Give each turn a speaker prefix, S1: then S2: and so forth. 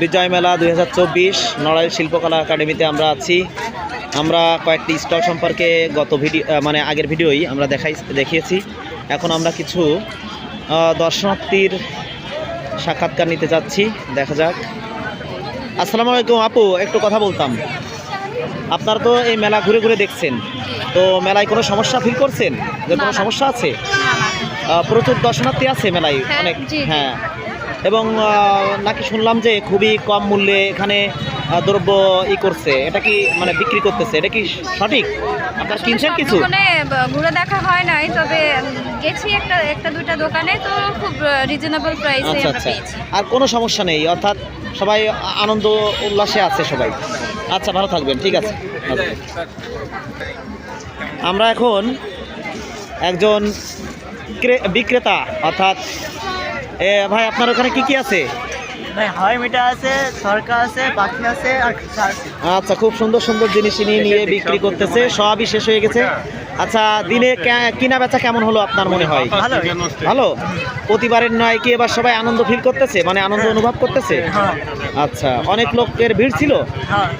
S1: বিজয় মেলা দুই হাজার চব্বিশ নড়াইল শিল্পকলা একাডেমিতে আমরা আছি। আমরা কয়েকটি স্টল সম্পর্কে গত ভিডিও মানে আগের ভিডিওই আমরা দেখাই দেখিয়েছি। এখন আমরা কিছু দর্শনার্থীর সাক্ষাৎকার নিতে যাচ্ছি। দেখা যাক। আসসালামু আলাইকুম আপু একটু কথা বলতাম। আপনারা তো এই মেলা ঘুরে ঘুরে দেখছেন। তো মেলায় কোনো সমস্যা ফিল করছেন? যে কোনো। সমস্যা আছে? প্রচুর দর্শনার্থী আছে মেলায়
S2: হ্যাঁ,
S1: অনেক। হ্যাঁ। এবং নাকি শুনলাম যে খুবই কম মূল্যে এখানে দ্রব্য ই করছে। এটা কি মানে বিক্রি করতেছে? এটা কি সঠিক? আপনার কিনছেন কিছু?
S2: মানে ঘুরে দেখা হয় নাই তবে গেছি একটা একটা দুইটা দোকানে তো খুব রিজনেবল প্রাইসে
S1: আচ্ছা
S2: আমরা
S1: আচ্ছা।
S2: পেয়েছি।
S1: আর কোনো সমস্যা নেই অর্থাৎ সবাই আনন্দ উল্লাসে আছে সবাই। আচ্ছা ভালো থাকবেন ঠিক আছে। আমরা এখন একজন ক্রে- বিক্রেতা অর্থাৎ ভাই আপনার ওখানে কি কি আছে?
S3: ভাই হাওয়াই মিঠা আছে সরকার আছে পাখি আছে আর
S1: আচ্ছা খুব সুন্দর সুন্দর জিনিস নিয়ে নিয়ে বিক্রি করতেছে সবই শেষ হয়ে গেছে। আচ্ছা দিনে কিনা বেচা কেমন হলো আপনার মনে হয়? ভালো। প্রতিবারের নয় কি এবার সবাই আনন্দ ফিল করতেছে? মানে আনন্দ অনুভব করতেছে?
S3: হ্যাঁ।
S1: আচ্ছা অনেক লোকের ভিড় ছিল?
S3: হ্যাঁ।